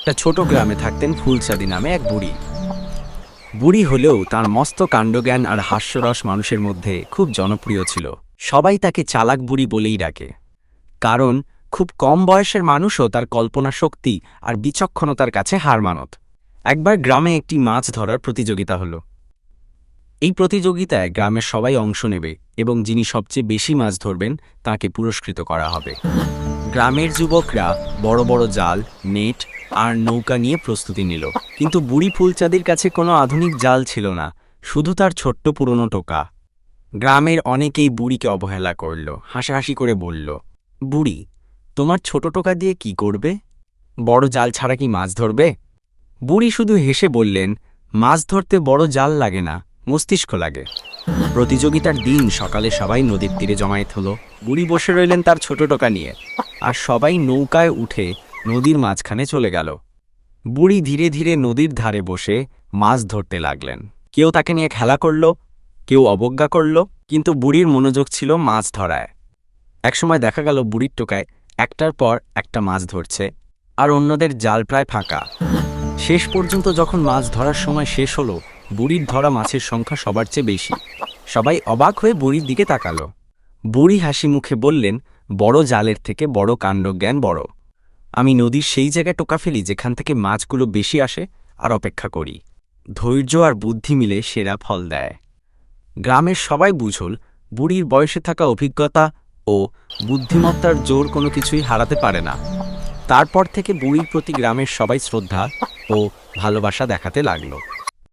একটা ছোট গ্রামে থাকতেন ফুলচাঁদি নামে এক বুড়ি। বুড়ি হলেও তার মস্ত কাণ্ডজ্ঞান আর হাস্যরস মানুষের মধ্যে খুব জনপ্রিয় ছিল। সবাই তাকে চালাক বুড়ি বলেই ডাকে। কারণ খুব কম বয়সের মানুষও তার কল্পনা শক্তি আর বিচক্ষণতার কাছে হার মানত। একবার গ্রামে একটি মাছ ধরার প্রতিযোগিতা হলো। এই প্রতিযোগিতায় গ্রামের সবাই অংশ নেবে এবং যিনি সবচেয়ে বেশি মাছ ধরবেন তাকে পুরস্কৃত করা হবে। গ্রামের যুবকরা বড় বড় জাল, নেট আর নৌকা নিয়ে প্রস্তুতি নিল। কিন্তু বুড়ি ফুলচাঁদির কাছে কোনো আধুনিক জাল ছিল না, শুধু তার ছোট্ট পুরনো টোকা। গ্রামের অনেকেই বুড়িকে অবহেলা করল, হাসাহাসি করে বলল, বুড়ি, তোমার ছোট টোকা দিয়ে কি করবে? বড় জাল ছাড়া কি মাছ ধরবে? বুড়ি শুধু হেসে বললেন, মাছ ধরতে বড় জাল লাগে না, মস্তিষ্ক লাগে। প্রতিযোগিতার দিন সকালে সবাই নদীর তীরে জমায়েত হলো। বুড়ি বসে রইলেন তার ছোট টোকা নিয়ে। আর সবাই নৌকায় উঠে নদীর মাঝখানে চলে গেল। বুড়ি ধীরে ধীরে নদীর ধারে বসে মাছ ধরতে লাগলেন। কেউ তাকে নিয়ে খেলা করল, কেউ অবজ্ঞা করল, কিন্তু বুড়ির মনোযোগ ছিল মাছ ধরায়। একসময় দেখা গেল বুড়ির টোকায় একটার পর একটা মাছ ধরছে, আর অন্যদের জাল প্রায় ফাঁকা। শেষ পর্যন্ত যখন মাছ ধরার সময় শেষ হলো, বুড়ির ধরা মাছের সংখ্যা সবার চেয়ে বেশি। সবাই অবাক হয়ে বুড়ির দিকে তাকালো। বুড়ি হাসি মুখে বললেন, বড় জালের থেকে বড় কাণ্ডজ্ঞান বড়। আমি নদীর সেই জায়গায় টোকা ফেলি যেখান থেকে মাছগুলো বেশি আসে আর অপেক্ষা করি। ধৈর্য আর বুদ্ধি মিলে সেরা ফল দেয়। গ্রামের সবাই বুঝল, বুড়ির বয়সে থাকা অভিজ্ঞতা ও বুদ্ধিমত্তার জোর কোনো কিছুই হারাতে পারে না। তারপর থেকে বুড়ির প্রতি গ্রামের সবাই শ্রদ্ধা ও ভালোবাসা দেখাতে লাগল।